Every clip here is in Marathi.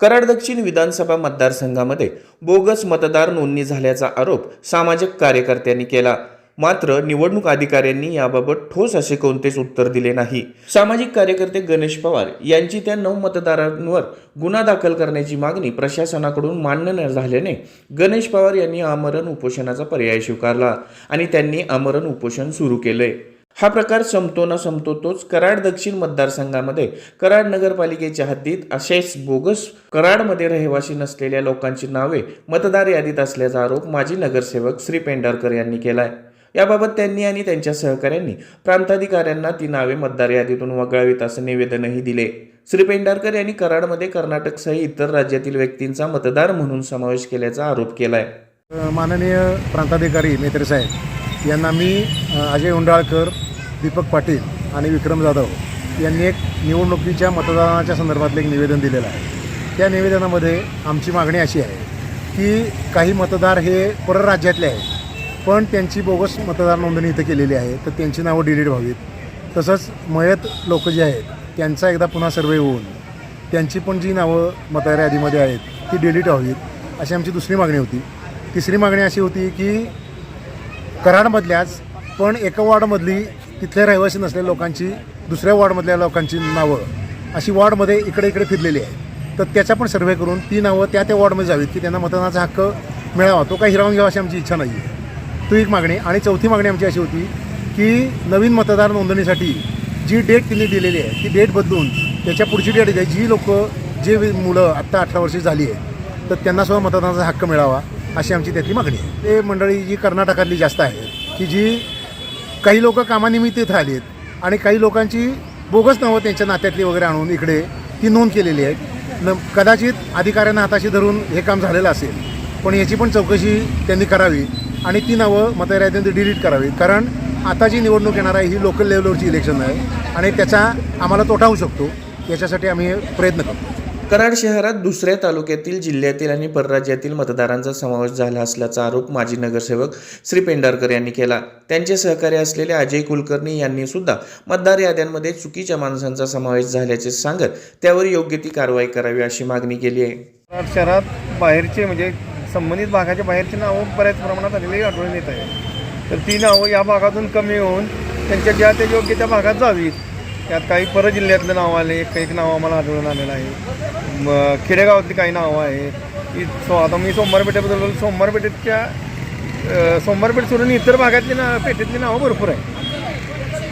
कराड दक्षिण विधानसभा मतदारसंघामध्ये बोगस मतदार नोंदणी झाल्याचा आरोप सामाजिक कार्यकर्त्यांनी केला. मात्र निवडणूक अधिकाऱ्यांनी याबाबत ठोस असे कोणतेच उत्तर दिले नाही. सामाजिक कार्यकर्ते गणेश पवार यांची त्या नऊ मतदारांवर गुन्हा दाखल करण्याची मागणी प्रशासनाकडून मान्य न झाल्याने गणेश पवार यांनी आमरण उपोषणाचा पर्याय स्वीकारला आणि त्यांनी आमरण उपोषण सुरू केले हा प्रकार संपतो न संपतो तोच कराड दक्षिण मतदारसंघामध्ये कराड नगरपालिकेच्या हद्दीत असेच बोगस कराडमध्ये रहिवासी नसलेल्या लोकांची नावे मतदार यादीत असल्याचा आरोप माजी नगरसेवक श्री पेंढारकर यांनी केलाय. याबाबत त्यांनी आणि त्यांच्या सहकाऱ्यांनी प्रांताधिकाऱ्यांना ती नावे मतदार यादीतून वगळावीत असं निवेदनही दिले. श्री पेंढारकर यांनी कराडमध्ये कर्नाटकसह इतर राज्यातील व्यक्तींचा मतदार म्हणून समावेश केल्याचा आरोप केलाय. माननीय प्रांताधिकारी मेत्रे साहेब यांना मी अजय उंडाळकर दीपक पाटील आणि विक्रम जाधव यांनी एक निवडणुकीच्या मतदानाच्या संदर्भातलं एक निवेदन दिलेलं आहे. त्या निवेदनामध्ये आमची मागणी अशी आहे की काही मतदार हे परराज्यातले आहेत पण त्यांची बोगस मतदार नोंदणी इथं केलेली आहे तर त्यांची नावं डिलीट व्हावीत. तसंच मयत लोक जे आहेत त्यांचा एकदा पुन्हा सर्वे होऊन त्यांची पण जी नावं मतदार यादीमध्ये आहेत ती डिलीट व्हावीत अशी आमची दुसरी मागणी होती. तिसरी मागणी अशी होती की कराडमधल्याच पण एका वॉर्डमधली तिथल्या रहिवासी नसलेल्या लोकांची दुसऱ्या वॉर्डमधल्या लोकांची नावं अशी वॉर्डमध्ये इकडे इकडे फिरलेली आहे. तर त्याचा पण सर्वे करून ती नावं त्या त्या वॉर्डमध्ये जावीत की त्यांना मतदानाचा हक्क मिळावा. तो काही हिरावून घ्यावा अशी आमची इच्छा नाही आहे तो एक मागणी आणि चौथी मागणी आमची अशी होती की नवीन मतदार नोंदणीसाठी जी डेट त्यांनी दिलेली आहे ती डेट बदलून त्याच्या पुढची डेट आहे जी लोक जे मुलं आत्ता अठरा वर्षी झाली आहे तर त्यांना सुद्धा मतदानाचा हक्क मिळावा अशी आमची त्यातली मागणी आहे. ते मंडळी जी कर्नाटकातली जास्त आहे की जी काही लोक कामानिमित्त इथं आली आहेत आणि काही लोकांची बोगस नावं त्यांच्या नात्यातली वगैरे आणून इकडे ती नोंद केलेली आहे न कदाचित अधिकाऱ्यांना हाताशी धरून हे काम झालेलं असेल पण याची पण चौकशी त्यांनी करावी आणि ती नावं मतदारांनी डिलीट करावी कारण आता जी निवडणूक येणार आहे ही लोकल लेवलवरची इलेक्शन आहे आणि त्याचा आम्हाला तोटा होऊ शकतो. याच्यासाठी आम्ही प्रयत्न करतो. कराड शहरात दुसऱ्या तालुक्यातील जिल्ह्यातील आणि परराज्यातील मतदारांचा समावेश झाला असल्याचा आरोप माजी नगरसेवक श्री पेंढारकर यांनी केला. त्यांचे सहकारी असलेले अजय कुलकर्णी यांनी सुद्धा मतदार याद्यांमध्ये चुकीच्या माणसांचा समावेश झाल्याचे सांगत त्यावर योग्य ती कारवाई करावी अशी मागणी केली आहे. कराड शहरात बाहेरचे म्हणजे संबंधित भागाच्या बाहेरची नावं बऱ्याच प्रमाणात आलेली आढळून येत आहे तर ती नावं या भागातून कमी होऊन त्यांच्या ज्या त्या योग्य त्या भागात जावीत. त्यात काही पर जिल्ह्यातलं नाव आले एक एक नाव आम्हाला आढळून आलेलं आहे. म खेडेगावातली काही नावं आहे की सो आता मी सोमवारपेठेबद्दल बोललो. सोमवारपेठेच्या सोमवारपेठ सोडून इतर भागातली ना पेठेतली नावं भरपूर आहे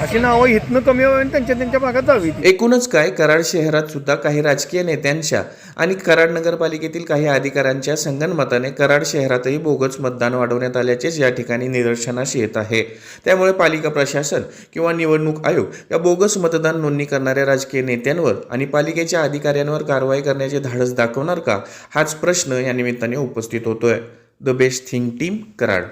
अशी नावं इथनं कमी व्हावी आणि त्यांच्या त्यांच्या भागात जावी एकूणच काय? कराड शहरात सुद्धा काही राजकीय नेत्यांच्या आणि कराड नगरपालिकेतील काही अधिकाऱ्यांच्या संगनमताने कराड शहरातही बोगस मतदान वाढवण्यात आल्याचेच या ठिकाणी निदर्शनास येत आहे. त्यामुळे पालिका प्रशासन किंवा निवडणूक आयोग या बोगस मतदान नोंदणी करणाऱ्या राजकीय नेत्यांवर आणि पालिकेच्या अधिकाऱ्यांवर कारवाई करण्याचे धाडस दाखवणार का? हाच प्रश्न या निमित्ताने उपस्थित होतोय. The best thing team Karad.